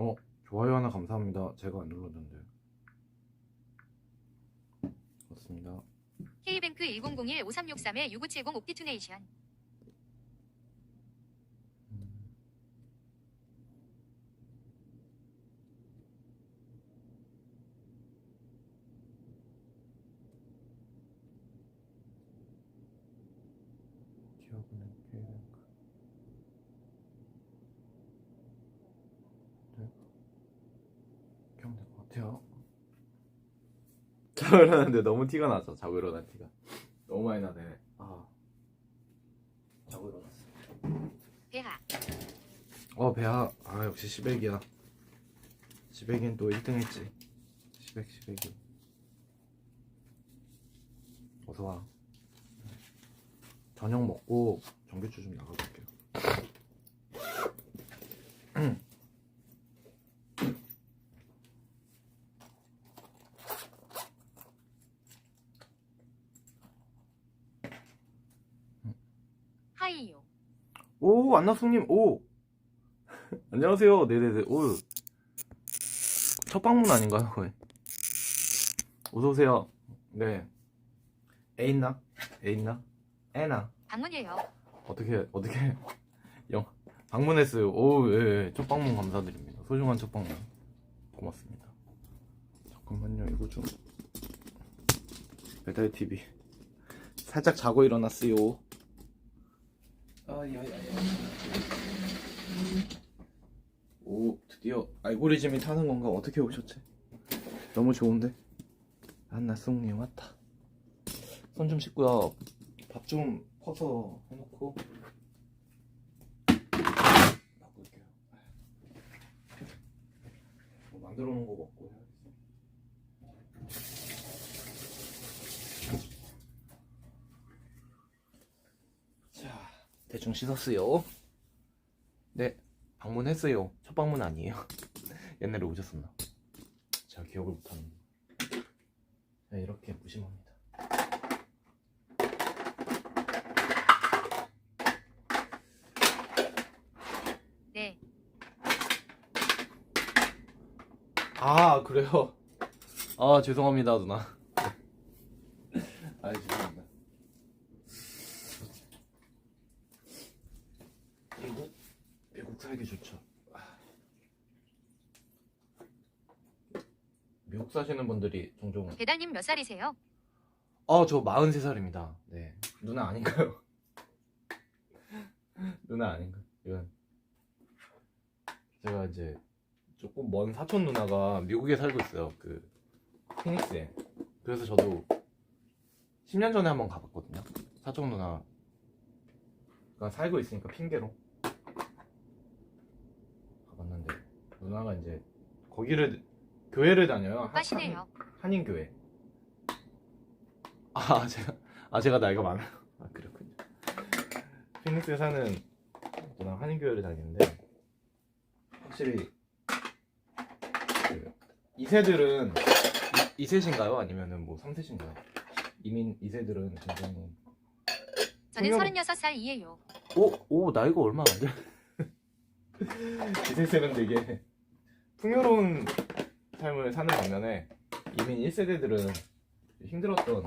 어, 좋아요 하나 감사합니다. 제가 안 눌렀는데. 맞습니다. K뱅크 1001 5363의 6970 옵티투네이션. 기억은 K뱅크. 네. 같아요. 자고 일어났는데 너무 티가 나죠. 자고 일어난 티가. 너무 많이 나네. 아. 자고 일어났어. 배하. 어 배야 아 역시 시백이야 시백이는 또 1등 했지 시백 시백이 어서 와 저녁 먹고 전기줄 좀 나가볼게요 하이요. 오 안나숙님 오 안녕하세요 네네네 오첫 방문 아닌가요 거의 어서오세요 네 에있나? 에있나? 에나 방문이에요. 어떻게 어떻게 영 방문했어요. 오, 예, 예. 첫 방문 감사드립니다. 소중한 첫 방문 고맙습니다. 잠깐만요, 이거 좀 배달 TV 살짝 자고 일어났어요. 아야야. 오, 드디어 알고리즘이 타는 건가? 어떻게 오셨지? 너무 좋은데. 안나송님 왔다. 손 좀 씻고요. 밥 좀 퍼서 해놓고 바꿀게요. 뭐 만들어 놓은 거 먹고 해야겠어. 자, 대충 씻었어요. 네, 방문했어요. 첫 방문 아니에요. 옛날에 오셨었나? 제가 기억을 못하는. 네, 이렇게 무심합니다. 네. 아 그래요? 아 죄송합니다 누나 아 죄송합니다 미국 미국 살기 좋죠 아. 미국 사시는 분들이 배달님 몇 살이세요? 아저 43살입니다 네 누나 아닌가요? 누나 아닌가? 이건 제가 이제 조금 먼 사촌 누나가 미국에 살고 있어요 그 피닉스에 그래서 저도 10년 전에 한번 가봤거든요 사촌 누나가 살고 있으니까 핑계로 가봤는데 누나가 이제 거기를 교회를 다녀요 한- 빠시네요. 한인 교회. 아 제가 아 제가 나이가 많아요. 아 그렇군요. 피닉스에 사는 누나 한인교회를 다니는데 확실히 그 2세들은 2, 세신가요 아니면은 뭐 3세신가요? 이민 2세들은 굉장히 저는 풍요- 36살이에요. 오, 오 나이가 얼마 안 돼. 2세들은 되게 풍요로운 삶을 사는 반면에 이민 1세대들은 힘들었던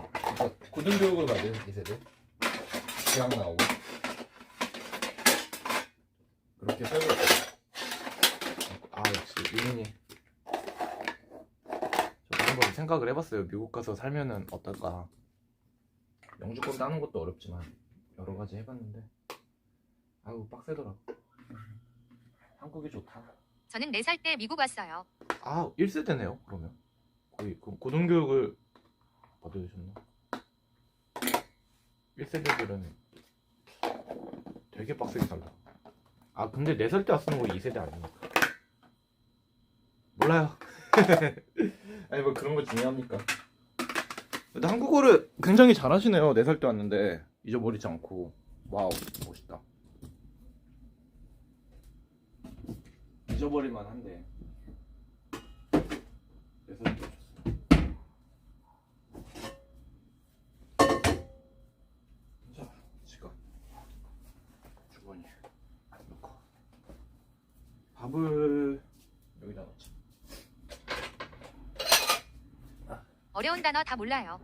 고등교육을 받은 2세대 대학 나오고 그렇게 살고 있어요. 아 역시 이민이 저도 한번 생각을 해봤어요. 미국 가서 살면은 어떨까. 영주권 따는 것도 어렵지만 여러 가지 해봤는데 아우 빡세더라고. 한국이 좋다. 저는 4살 때 미국 왔어요. 아 1세대네요 그러면 거의 그 고등교육을 받으셨나? 1세대들은 되게 빡세게 산다. 아 근데 4살 때 왔으면 거의 2세대 아닙니까? 몰라요. 아니 뭐 그런 거 중요합니까? 근데 한국어를 굉장히 잘하시네요. 4살 때 왔는데 잊어버리지 않고. 와우 멋있다. 잊어버릴만 한데 밥을 여기다 넣자. 어려운 단어 다 몰라요.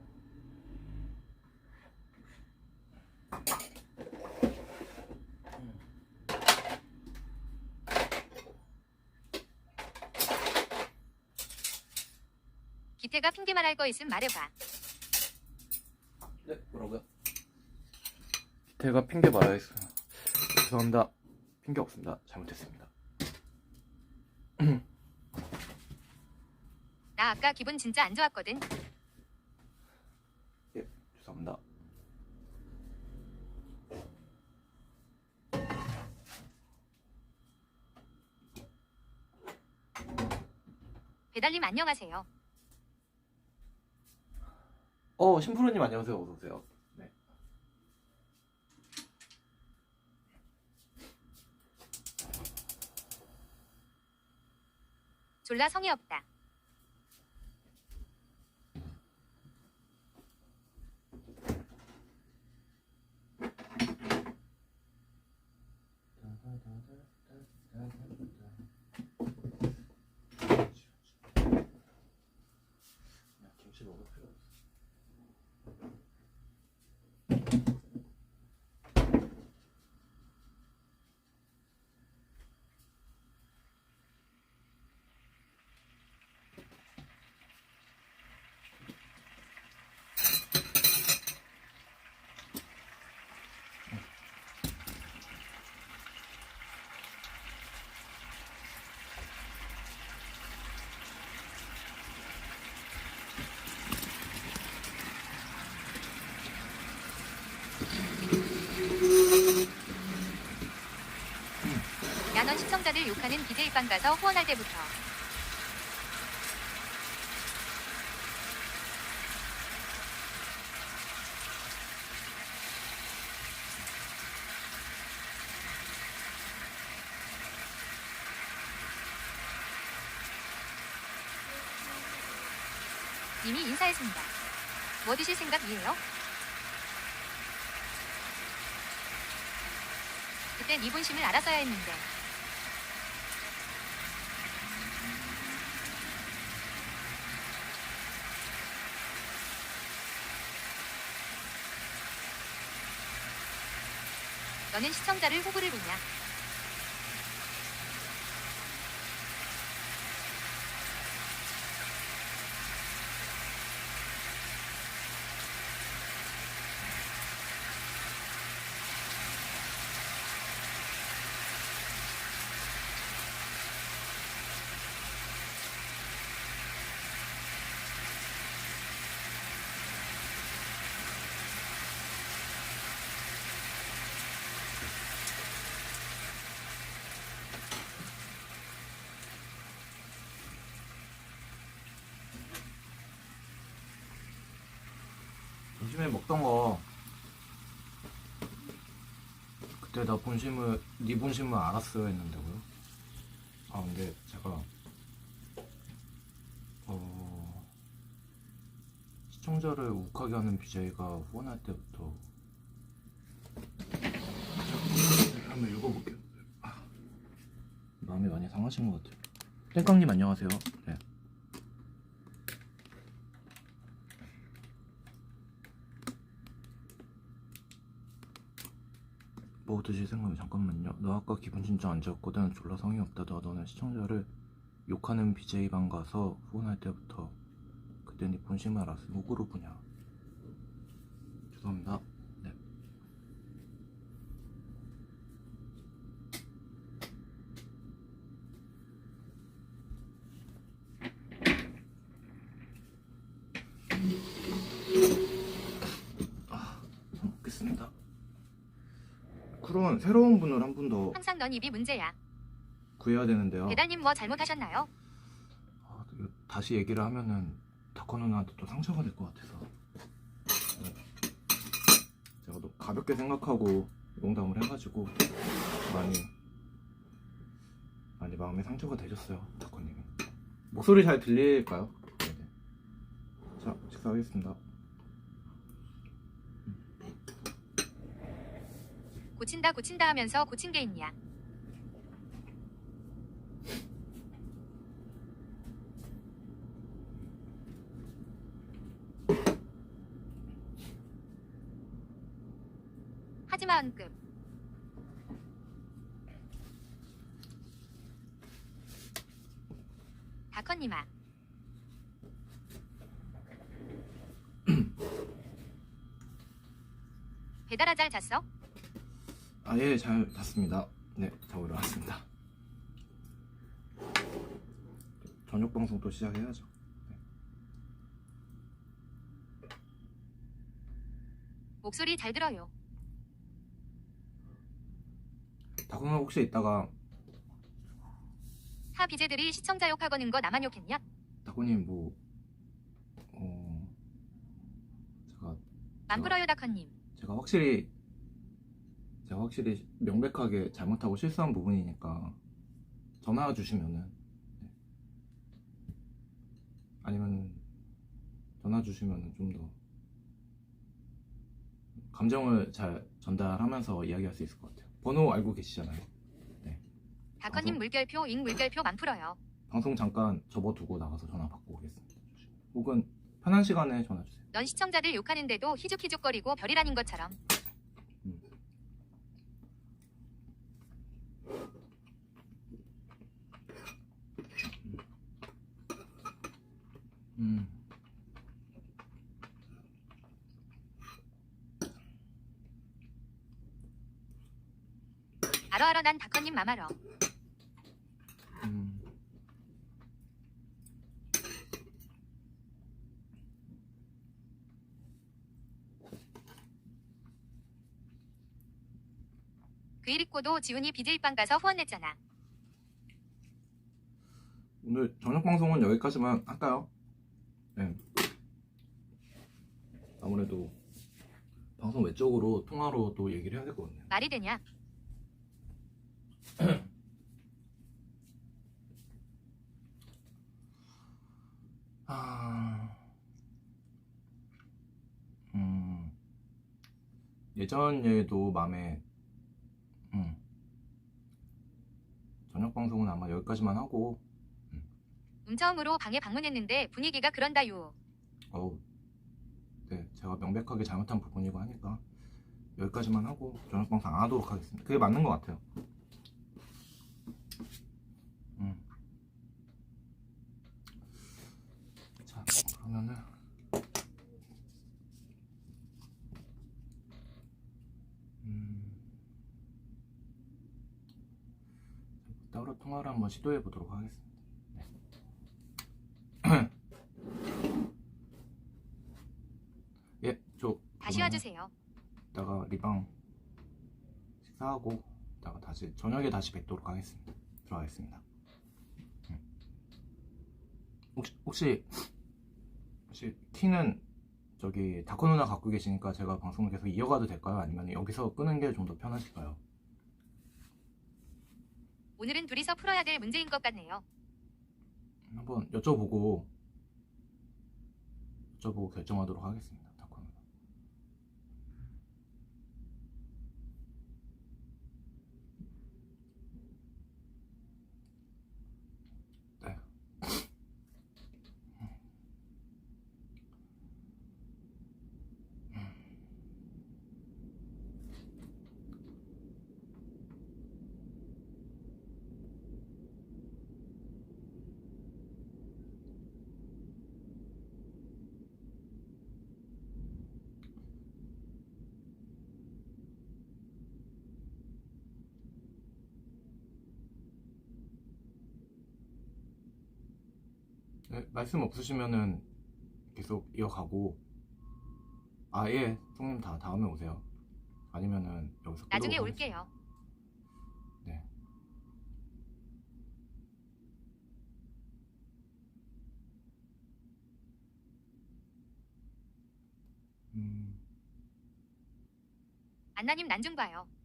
기태가 핑계 말할 거 있으면 말해봐. 네, 뭐라고요? 기태가 핑계 말아 있어요. 죄송합니다. 핑계 없습니다. 잘못했습니다. 나 아까 기분 진짜 안 좋았거든. 예, 죄송합니다. 배달님 안녕하세요. 어, 심프로님 안녕하세요. 어서 오세요. 네. 졸라 성의 없다. 욕하는 BJ빵 가서 후원할 때부터 이미 인사했습니다. 뭐 드실 생각이에요? 그땐 이분심을 알았어야 했는데 너는 시청자를 호구를 보냐? 요즘에 먹던 거 그때 나 본심을 네 본심을 알았어야 했는데고요. 아 근데 제가 어 시청자를 욱하게 하는 BJ가 후원할 때부터 한번 읽어볼게요. 아, 마음이 많이 상하신 것 같아요. 땡깡님 안녕하세요. 네. 뭐 드실 생각이 잠깐만요. 너 아까 기분 진짜 안 좋았거든. 졸라 성의 없다더 너는 시청자를 욕하는 BJ방 가서 후원할 때부터 그때 네 본심을 알았어. 호구로 보냐. 죄송합니다. 네. 아, 잘 먹겠습니다. 그러면 새로운 분을 한 분 더 항상 넌 입이 문제야. 구해야 되는데요. 배달님 뭐 잘못하셨나요? 아, 다시 얘기를 하면은 다커 누나한테 또 상처가 될 것 같아서 네. 제가 또 가볍게 생각하고 농담을 해가지고 많이 많이 마음에 상처가 되셨어요 다커님이 목소리 잘 들릴까요? 네네. 자 식사하겠습니다 고친다 고친다 하면서 고친 게 있냐? 하지만급 다커님아 배달하잘 잤어? 아예 잘 잤습니다. 네, 자고 일어났습니다. 저녁 방송 또 시작해야죠. 목소리 잘 들어요. 다그는 혹시 이따가 타 비제들이 시청자 욕하거는 거 나만 욕했냐? 다그님 뭐 어, 제가 만풀어요 다컨님. 제가 확실히 제가 확실히 명백하게 잘못하고 실수한 부분이니까 전화 주시면은 네. 아니면 전화 주시면은 좀 더 감정을 잘 전달하면서 이야기할 수 있을 것 같아요. 번호 알고 계시잖아요. 다컨님 어서. 물결표 잉 물결표 만 풀어요. 방송 잠깐 접어두고 나가서 전화 받고 오겠습니다. 혹은 편한 시간에 전화 주세요. 넌 시청자들 욕하는데도 희죽희죽거리고 별이라는 것처럼. 음. 알어 알어 난 다컨님 맘알어. 음. 그일 있고도 지훈이 비제이빵 가서 후원 냈잖아. 오늘 저녁 방송은 여기까지만 할까요? 네. 아무래도 방송 외적으로 통화로 또 얘기를 해야 될 것 같네요. 말이 되냐? 아, 음, 예전 얘도 마음에, 음, 저녁 방송은 아마 여기까지만 하고, 음처음으로 방에 방문했는데 분위기가 그런다유. 어우, 네, 제가 명백하게 잘못한 부분이고 하니까 여기까지만 하고 저녁 방송 안 하도록 하겠습니다. 그게 맞는 것 같아요. 음. 자, 그러면은 음. 따로 통화를 한번 시도해 보도록 하겠습니다. 예, 저 다시 와주세요. 이따가 리방 식사하고 이따가 다시 저녁에 다시 뵙도록 하겠습니다. 들어가겠습니다. 음. 혹시 혹시 혹시 키는 저기 다코 누나 갖고 계시니까 제가 방송을 계속 이어가도 될까요? 아니면 여기서 끄는 게 좀 더 편하실까요? 오늘은 둘이서 풀어야 될 문제인 것 같네요. 한번 여쭤보고 여쭤보고 결정하도록 하겠습니다. 네, 말씀 없으시면은 계속 이어가고 아예 형님 다 다음에 오세요 아니면은 여기서 나중에 올게요. 네. 음, 안나님 난좀 봐요. 그러면은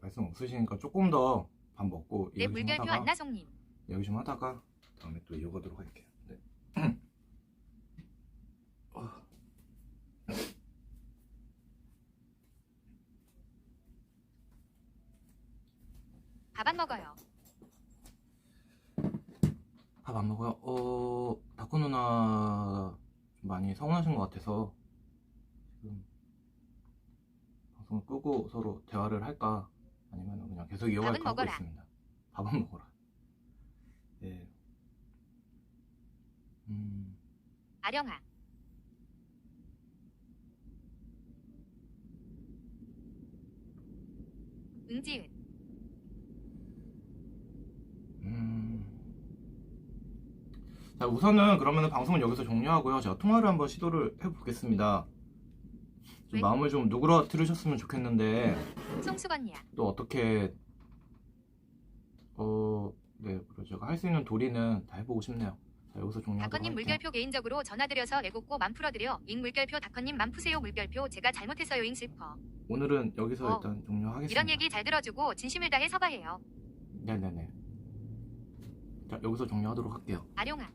말씀 없으시니까 조금 더 밥 먹고 내 얘기 좀 물결표 하다가 안나송님. 얘기 좀 하다가 다음에 또 이어가도록 할게요. 네. 어. 밥안 먹어요. 밥 안 먹어요? 어, 다코 누나 좀 많이 서운하신 것 같아서 지금 방송을 끄고 서로 대화를 할까 아니면 그냥 계속 밥은 하고 먹어라. 있습니다. 밥은 먹어라. 예. 음, 아령아. 응지은. 음. 자, 우선은 그러면 방송은 여기서 종료하고요. 제가 통화를 한번 시도를 해보겠습니다. 좀 왜? 마음을 좀 누그러뜨리셨으면 좋겠는데 송수건이야. 또 어떻게 어, 네, 그리고 제가 할 수 있는 도리는 다 해보고 싶네요. 자, 여기서 종료하도록 다커님 할게요. 물결표 개인적으로 전화드려서 애국고 맘 풀어드려. 잉 물결표 다커님 맘 푸세요 물결표 제가 잘못했어요 잉 슬퍼. 오늘은 여기서 어. 일단 종료하겠습니다. 이런 얘기 잘 들어주고 진심을 다해 서바해요. 네네네. 자, 여기서 종료하도록 할게요. 아령아.